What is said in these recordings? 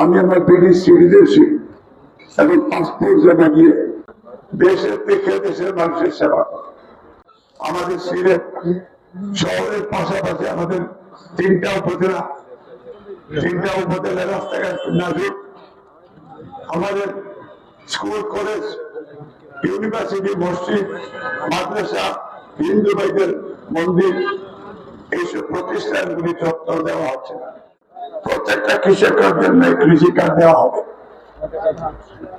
আমি আমার British citizenship এবং পাসপোর্ট জমা দিয়ে দেশের থেকে দেশের মানুষের সেবা। আমাদের সিলেট শহরের পাশাপাশি আমাদের তিনটা উপজেলা তিনটা উপজেলা রাস্তাঘাট নাজুক আমাদের স্কুল, কলেজ, ইউনিভার্সিটি, মসজিদ, মাদ্রাসা, হিন্দু ভাইদের মন্দির, এইসব প্রতিষ্ঠানগুলি যত্ন দেওয়া হচ্ছে না প্রত্যেকটা কৃষকের জন্য কৃষি কার্ড দেওয়া হবে।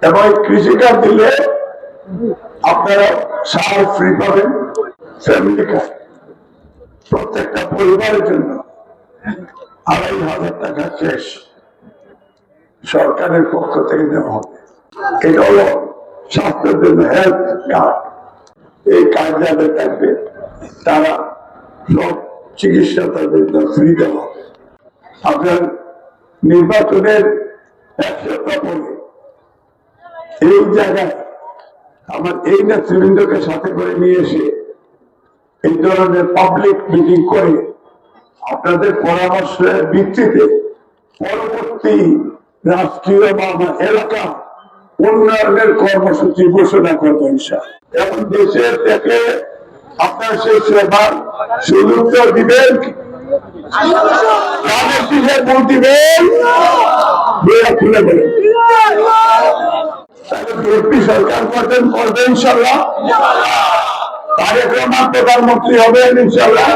এবং কৃষি কার্ড দিলে আপনারা সার ফ্রি পাবেন ফ্যামিলি কার্ড প্রত্যেকটা পরিবারের জন্য আড়াই হাজার টাকা শেষ সরকারের পক্ষ থেকে দেওয়া হবে। এটা হলো স্বাস্থ্যের জন্য হেলথ কার্ড এই কার্ড যাদের থাকবে, তারা সব চিকিৎসা তাদের ফ্রি দেওয়া হবে। আপনার নির্বাচনের এক সপ্তাহ পরে এই জায়গায় আমার এই নেতৃবৃন্দকে সাথে করে নিয়ে এসে এই ধরনের পাবলিক মিটিং করে আপনাদের পরামর্শের ভিত্তিতে পরবর্তী রাষ্ট্রীয় বা আমার এলাকা উন্নয়নের কর্মসূচি ঘোষণা করব ইনশাল এবং দেশের থেকে আপনার সেই সেবার সুযোগটা দিবেন কাদের দিকে ভোট দিবেন খুলে বলেন সরকার করবেন করবে ইনশাল্লাহ তারেক রহমান প্রধানমন্ত্রী হবেন ইনশাল্লাহ